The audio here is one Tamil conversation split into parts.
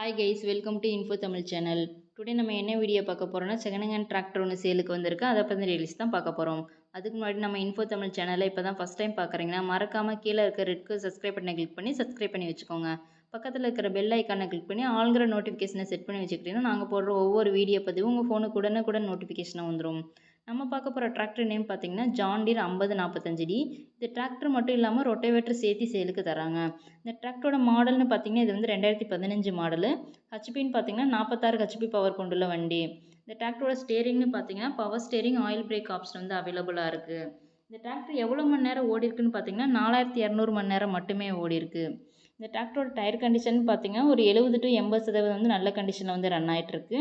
Hi guys welcome to info Tamil channel today நம்ம என்ன வீடியோ பார்க்க போகிறோம்னா செகண்ட் ஹேண்ட் டிராக்டர் ஒன்று சேலுக்கு வந்திருக்கு. அதை பற்றி ரிலீஸ் தான் பார்க்க போகிறோம் அதுக்கு முன்னாடி நம்ம இன்ஃபோ தமிழ் சேனலை இப்போ தான் ஃபஸ்ட் டைம் பார்க்குறீங்கன்னா மறக்காமல் கீழே இருக்க ரெட்க்கு சப்ஸ்கிரைப் பண்ணி கிளிக் பண்ணி சப்ஸ்கிரைப் பண்ணி வச்சுக்கோங்க. பக்கத்தில் இருக்கிற பெல் ஐக்கானை கிளிக் பண்ணி ஆளுங்கிற நோட்டிஃபிகேஷனை செட் பண்ணி வச்சுக்கிட்டீங்கன்னா நாங்கள் போடுற ஒவ்வொரு வீடியோ பதிவும் உங்கள் ஃபோனுக்கு உடனுக்குடன் நோட்டிஃபிகேஷனாக வந்துடும் நம்ம பார்க்க போகிற டிராக்டர் நேம் பார்த்தீங்கன்னா ஜான்டீர் ஐம்பது நாற்பத்தஞ்சு டி இந்த டிராக்டர் மட்டும் இல்லாமல் ரொட்டேவேட்டர் சேர்த்து சேலுக்கு தராங்க. இந்த டிராக்டரோட மாடல்னு பார்த்தீங்கன்னா இது வந்து ரெண்டாயிரத்தி பதினஞ்சு மாடலு ஹெச்பின்னு பார்த்தீங்கன்னா நாற்பத்தாறு ஹெச்பி பவர் கொண்டுள்ள வண்டி. இந்த டிராக்டரோட ஸ்டேரிங்னு பார்த்தீங்கன்னா power steering oil brake option வந்து அவைலபிளாக இருக்குது இந்த டிராக்டர் எவ்வளோ மணி நேரம் ஓடி இருக்குன்னு பார்த்தீங்கன்னா நாலாயிரத்தி இரநூறு மணி நேரம் மட்டுமே ஓடி இருக்கு. இந்த டிராக்டரோட டயர் கண்டிஷன் பார்த்தீங்கன்னா ஒரு எழுபது டு எண்பது சதவீதம் வந்து நல்ல கண்டிஷனில் வந்து ரன் ஆகிட்டுருக்கு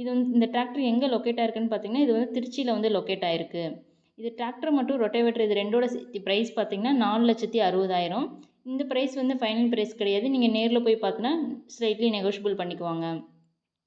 இது வந்து இந்த டிராக்டர் எங்கே லொக்கேட் ஆயிருக்குன்னு பார்த்தீங்கன்னா இது வந்து திருச்சியில் வந்து லொக்கேட் ஆயிருக்கு. இது டிராக்டர் மட்டும் ரொட்டேவேட்டர் இது ரெண்டோட ப்ரைஸ் பார்த்தீங்கன்னா நாலு லட்சத்தி அறுபதாயிரம். இந்த ப்ரைஸ் வந்து ஃபைனல் ப்ரைஸ் கிடையாது. நீங்கள் நேரில் போய் பார்த்தீங்கன்னா ஸ்லைட்லி நெகோஷியபிள் பண்ணிக்குவாங்க.